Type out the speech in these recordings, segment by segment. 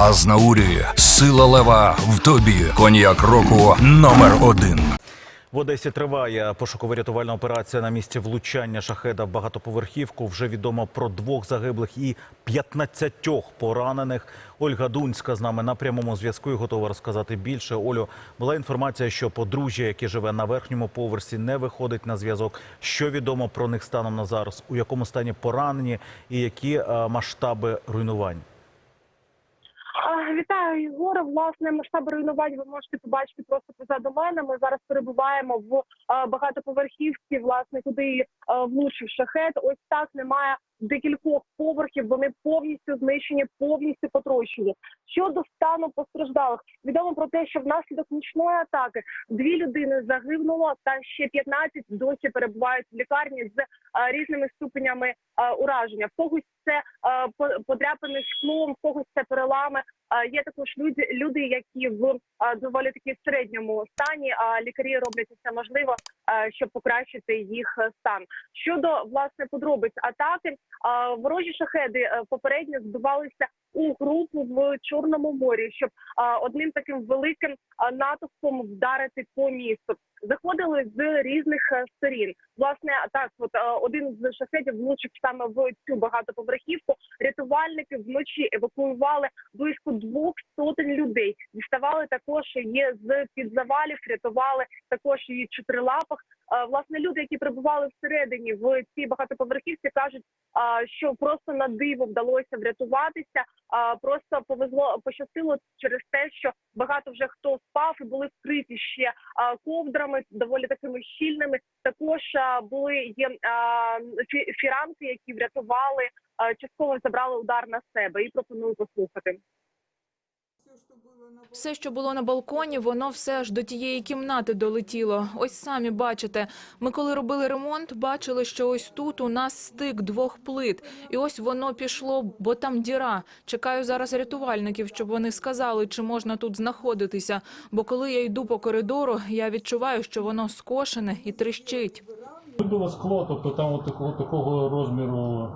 Азнаурі, сила лева в тобі. Коньяк року номер один. В Одесі триває пошуково-рятувальна операція на місці влучання шахеда в багатоповерхівку. Вже відомо про двох загиблих і 15 поранених. Ольга Дунська з нами на прямому зв'язку і готова розказати більше. Олю, була інформація, що подружжя, яке живе на верхньому поверсі, не виходить на зв'язок. Що відомо про них станом на зараз? У якому стані поранені і які е, масштаби руйнувань? Вітаю, Єгоре. Власне, масштаб руйнувань ви можете побачити просто позаду мене. Ми зараз перебуваємо в багатоповерхівці, власне, куди влучив шахет. Ось так немає декількох поверхів. Вони повністю знищені, повністю потрощені. Щодо стану постраждалих, відомо про те, що внаслідок нічної атаки дві людини загинуло, та ще 15 досі перебувають в лікарні з а, різними ступенями а, ураження. В когось це а, по- подряпини склом, в когось це перелами. А, Є також люди, люди, які в доволі таки середньому стані. А лікарі роблять все можливо, а, щоб покращити їх е, стан. Щодо власне подробиць атаки, ворожі шахеди е, попередньо збивалися у групу в Чорному морі, щоб одним таким великим натовпом вдарити по місту. Заходили з різних е, сторін. Власне, так, от е, один з шахедів влучив саме в цю багатоповерхівку. Рятувальники вночі евакуювали близько двох сотень людей. Діставали також є з під завалів, рятували також і чотирилапах. Е, Власне, люди, які перебували всередині в цій багатоповерхівці, кажуть, що просто на диво вдалося врятуватися. А просто повезло пощастило через те, що багато вже хто спав і були вкриті ще ковдрами, доволі такими щільними. Також були є фіранки, які врятували, частково забрали удар на себе. І пропоную послухати. Все, що було на балконі, воно все аж до тієї кімнати долетіло. Ось самі бачите. Ми коли робили ремонт, бачили, що ось тут у нас стик двох плит, і ось воно пішло, бо там діра. Чекаю зараз рятувальників, щоб вони сказали, чи можна тут знаходитися. Бо коли я йду по коридору, я відчуваю, що воно скошене і тріщить. Вибило скло, тобто там от такого, розміру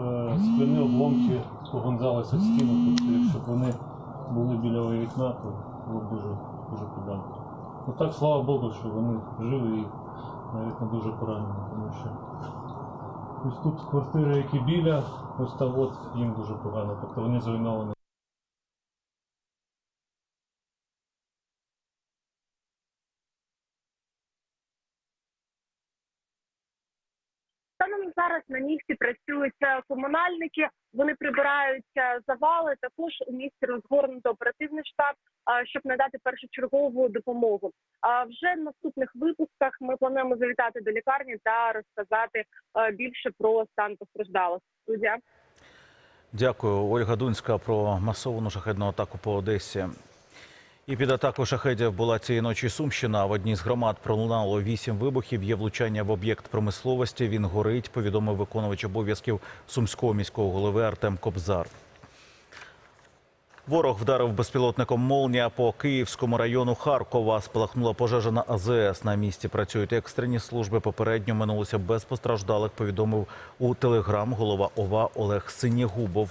е, скляні обломки погонзалися в стіну. Тобто, якщо вони були біля вікна, то було дуже, дуже погано. Ну так, слава Богу, що вони живі і навіть не дуже поранені, тому що ось тут квартири, які біля, ось та от їм дуже погано. Тобто вони зруйновані. Станом зараз на місці працюють комунальники. Вони прибирають е, завали. Також у місті розгорнуто оперативний штаб, щоб надати першочергову допомогу. А вже в наступних випусках ми плануємо завітати до лікарні та розказати більше про стан постраждалих. Студія. Дякую, Ольга Дунська про масовану шахедну атаку по Одесі. І під атакою шахедів була цієї ночі Сумщина. В одній з громад пролунало вісім вибухів. Є влучання в об'єкт промисловості. Він горить. Повідомив виконувач обов'язків сумського міського голови Артем Кобзар. Ворог вдарив безпілотником «Молнія» по Київському району Харкова. Спалахнула пожежа на АЗС. На місці працюють екстрені служби. Попередньо минулося без постраждалих. Повідомив у телеграм голова ОВА Олег Синєгубов.